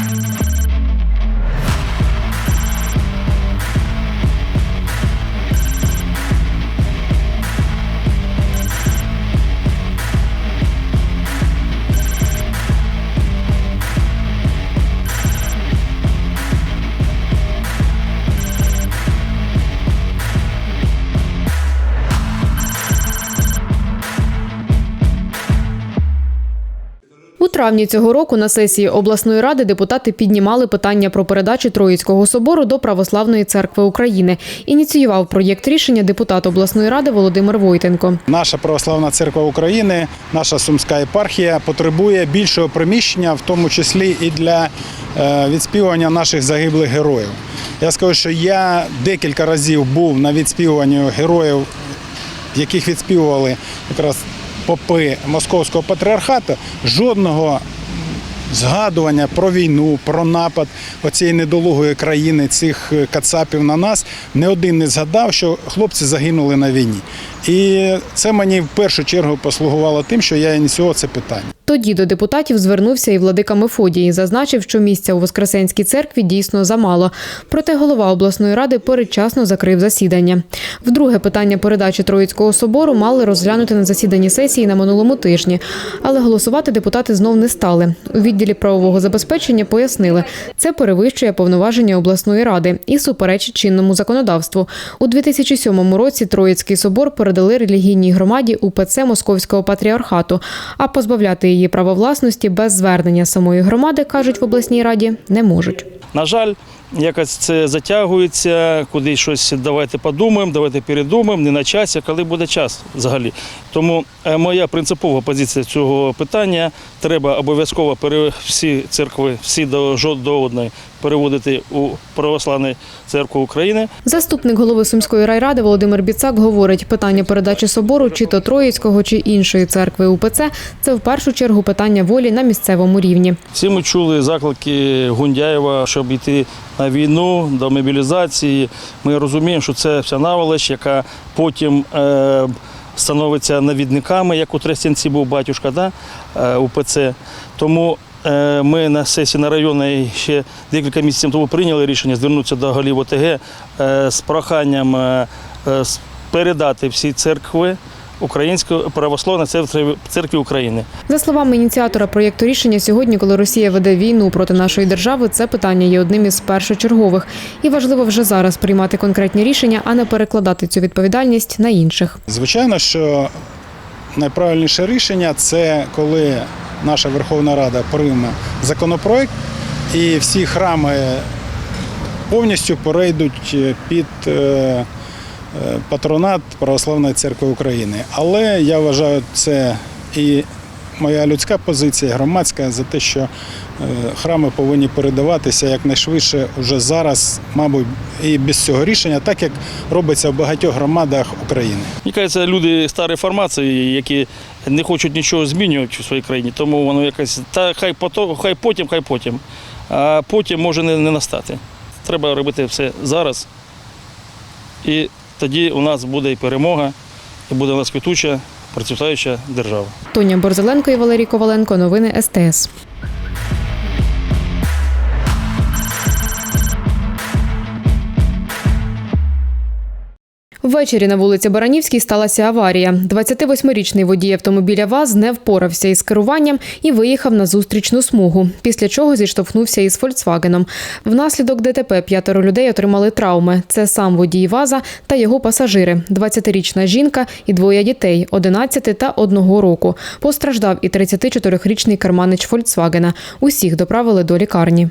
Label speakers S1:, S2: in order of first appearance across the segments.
S1: У травні цього року на сесії обласної ради депутати піднімали питання про передачу Троїцького собору до Православної церкви України. Ініціював проєкт рішення депутат обласної ради Володимир Войтенко.
S2: Наша православна церква України, наша сумська єпархія потребує більшого приміщення, в тому числі і для е, відспівування наших загиблих героїв. Я скажу, що я декілька разів був на відспівуванні героїв, яких відспівували якраз попи Московського патріархату. Жодного згадування про війну, про напад оцієї недолугої країни, цих е, кацапів на нас, не один не згадав, що хлопці загинули на війні. І це мені в першу чергу послугувало тим, що я ініціював це питання.
S1: Тоді до депутатів звернувся і владика Мефодій зазначив, що місця у Воскресенській церкві дійсно замало. Проте голова обласної ради передчасно закрив засідання. Вдруге питання передачі Троїцького собору мали розглянути на засіданні сесії на минулому тижні, але голосувати депутати знов не стали. У відділі правового забезпечення пояснили, це перевищує повноваження обласної ради і суперечить чинному законодавству. У 2007 році Троїцький собор передали релігійній громаді УПЦ Московського патріархату, а позбавляти її права власності без звернення самої громади, кажуть в обласній раді, не можуть.
S3: На жаль, якось це затягується, куди щось давайте подумаємо, давайте передумаємо, не на часі, а коли буде час взагалі. Тому е, моя принципова позиція цього питання треба обов'язково всі церкви, всі до жод- до одної переводити у православну церкву України.
S1: Заступник голови Сумської райради Володимир Біцак говорить, питання передачі собору чи то Троїцького, чи іншої церкви УПЦ – це в першу чергу питання волі на місцевому рівні.
S3: Всі ми чули заклики Гундяєва, щоб йти на війну до мобілізації. Ми розуміємо, що це вся наволоч, яка потім е, становиться навідниками, як у Трестянці був батюшка да, е, УПЦ. Тому е, ми на сесії на районі ще декілька місяців тому прийняли рішення звернутися до голів ОТГ е, з проханням е, е, передати всі церкви Української православної церкви, церкви України.
S1: За словами ініціатора проєкту рішення, сьогодні, коли Росія веде війну проти нашої держави, це питання є одним із першочергових. І важливо вже зараз приймати конкретні рішення, а не перекладати цю відповідальність на інших.
S2: Звичайно, що найправильніше рішення це коли наша Верховна Рада прийме законопроект і всі храми повністю перейдуть під е, патронат Православної церкви України. Але я вважаю, це і моя людська позиція, громадська за те, що е, храми повинні передаватися якнайшвидше вже зараз, мабуть, і без цього рішення, так як робиться в багатьох громадах України.
S3: Мені кажеться, люди старої формації, які не хочуть нічого змінювати у своїй країні, тому воно якось та хай пото, хай потім, хай потім. А потім може не, не настати. Треба робити все зараз. І тоді у нас буде і перемога, і буде у нас квітуча, процвітаюча держава.
S1: Тоня Борзеленко і Валерій Коваленко. Новини СТС. Ввечері на вулиці Баранівській сталася аварія. 28-річний водій автомобіля ВАЗ не впорався із керуванням і виїхав на зустрічну смугу, після чого зіштовхнувся із Фольксвагеном. Внаслідок ДТП п'ятеро людей отримали травми. Це сам водій ВАЗа та його пасажири: 20-річна жінка і двоє дітей 11 та 1 року. Постраждав і 34-річний керманич Фольксвагена. Усіх доправили до лікарні.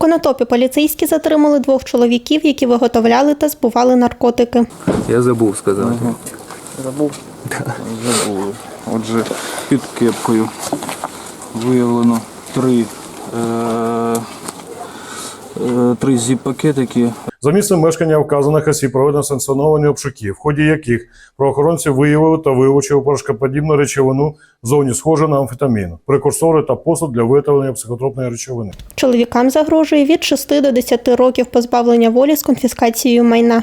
S4: Конотопі поліцейські затримали двох чоловіків, які виготовляли та збували наркотики.
S5: Я забув сказати.
S6: Забув? Забули. Отже, під кепкою виявлено три, е, е, три зіп-пакетики
S7: За місцем мешкання вказаних осіб проведено санкціоновані обшуки, в ході яких правоохоронці виявили та вилучили порошкоподібну речовину зовні схожу на амфетамін, прекурсори та посуд для виготовлення психотропної речовини.
S4: Чоловікам загрожує від 6 до 10 років позбавлення волі з конфіскацією майна.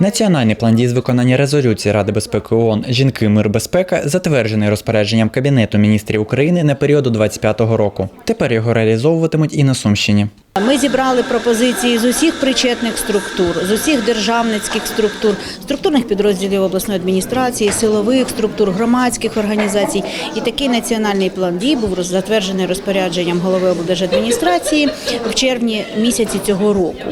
S5: Національний план дій з виконання резолюції Ради безпеки ООН Жінки, мир, безпека затверджений розпорядженням Кабінету міністрів України на період до 25-го року. Тепер його реалізовуватимуть і на Сумщині.
S8: Ми зібрали пропозиції з усіх причетних структур, з усіх державницьких структур, структурних підрозділів обласної адміністрації, силових структур, громадських організацій. І такий національний план дій був затверджений розпорядженням голови облдержадміністрації в червні місяці цього року.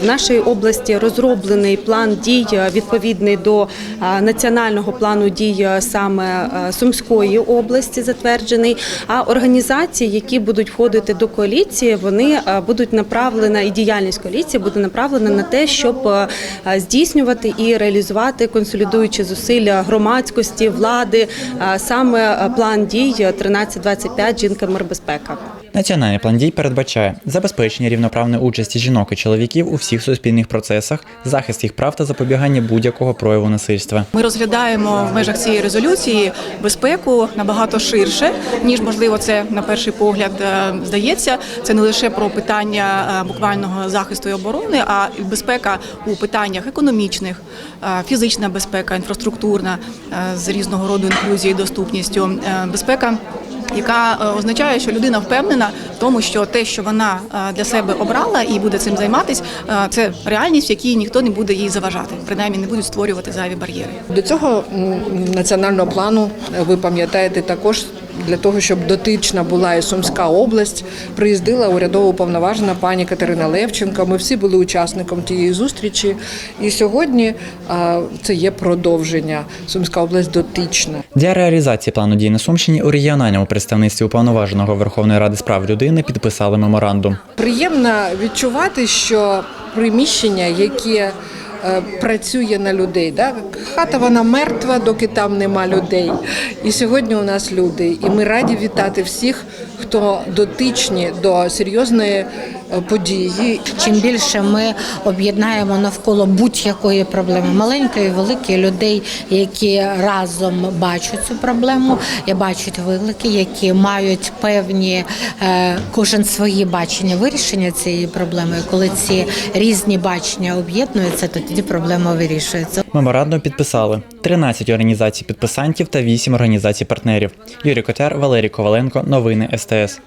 S9: В нашій області розроблений план дій е, відповідний до е, національного плану дій е, саме Сумської області, затверджений. А організації, які будуть входити до коаліції, вони будуть направлена і діяльність коаліції буде направлена на те, щоб е, здійснювати і реалізувати консолідуючі зусилля громадськості, влади, е, саме е, план дій 1325 жінка мир безпека.
S5: Національний план дій передбачає забезпечення рівноправної участі жінок і чоловіків у всіх суспільних процесах, захист їх прав та запобігання будь-якого прояву насильства.
S10: Ми розглядаємо в межах цієї резолюції безпеку набагато ширше, ніж можливо це на перший погляд е, здається. Це не лише про питання е, буквального захисту і оборони, а й безпека у питаннях економічних, е, фізична безпека, інфраструктурна з різного роду інклюзією, і доступністю, безпека. Яка е, означає, що людина впевнена в тому, що те, що вона е, для себе обрала і буде цим займатися, це реальність, в якій ніхто не буде їй заважати, принаймні не будуть створювати зайві бар'єри.
S11: До цього національного плану е, ви пам'ятаєте також. Для того щоб дотична була і Сумська область, приїздила урядово уповноважена пані Катерина Левченко. Ми всі були учасником тієї зустрічі. І сьогодні це є продовження. Сумська область дотична.
S5: Для реалізації плану дій на Сумщині у регіональному представництві уповноваженого Верховної Ради з прав людини підписали меморандум.
S11: Приємно відчувати, що приміщення, яке працює на людей. Да? Хата вона мертва, доки там нема людей. І сьогодні у нас люди. І ми раді вітати всіх, хто дотичні до серйозної е, події.
S8: Чим більше ми об'єднаємо навколо будь-якої проблеми, маленької, великої людей, які разом бачать цю проблему, і бачать виклики, які мають певні е, кожен свої бачення вирішення цієї проблеми. Коли ці різні бачення об'єднуються, то тоді проблема вирішується.
S5: Меморандум підписали 13 організацій підписантів та 8 організацій партнерів. Юрій Котяр, Валерій Коваленко. Новини СТС.